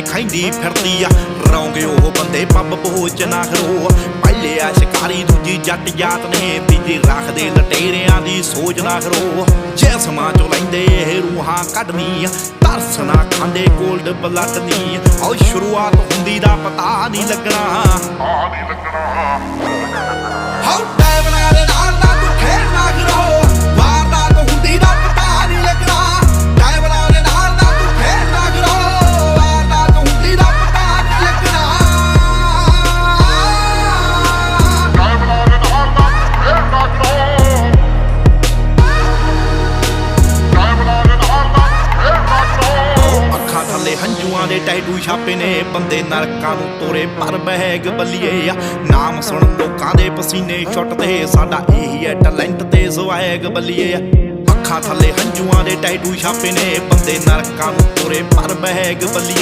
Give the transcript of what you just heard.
ਐਵੇਂ ਖੈਂਦੀ ਫਿਰਦੀ ਆ? ਰੌਂਗੇ ਉਹ ਬੰਦੇ ਪੱਬ ਪਹੁੰਚ ਨਾ ਖਰੋ ਪਹਿਲੇ ਆ ਸ਼ਿਕਾਰੀ ਦੂਜੀ ਜੱਟ ਜਾਤ ਨੇ, ਤੀਜੀ ਰੱਖਦੇ ਲਟੇਰਿਆਂ ਦੀ ਸੋਚ ਨਾ ਖਰੋ ਜਿਸਮਾਂ ਚੋਂ ਲੈਂਦੇ ਇਹ ਰੂਹਾਂ ਕੱਢਣੀ ਤਰਸ ਨਾ ਖਾਂਦੇ ਕੋਲਡ ਬਲੱਡ ਦੀ ਆਓ ਸ਼ੁਰੂਆਤ ਹੁੰਦੀ ਦਾ ਪਤਾ ਨਹੀਂ ਲੱਗਣਾ। ਹਾਉ ਥੱਲੇ ਦੇ ਟੈਟੂ ਛਾਪੇ ਨੇ। ਬੰਦੇ ਨਰਕਾਂ ਨੂੰ ਤੋਰੇ, ਪਰ ਬਹਿਗ ਬੱਲੀਏ ਆ। ਨਾਮ ਸੁਣ ਲੋਕਾਂ ਦੇ ਪਸੀਨੇ ਛੁੱਟਦੇ। ਸਾਡਾ ਇਹੀ ਹੈ ਟੈਲੈਂਟ ਤੇ ਜ਼ਵਾਇਗ ਬੱਲੀਏ ਆ। ਅੱਖਾਂ ਥੱਲੇ ਹੰਝੂਆਂ ਦੇ ਟੈਟੂ ਛਾਪੇ ਨੇ। ਬੰਦੇ ਨਰਕਾਂ ਨੂੰ ਤੋਰੇ, ਪਰ ਬਹਿਗ ਬੱਲੀਏ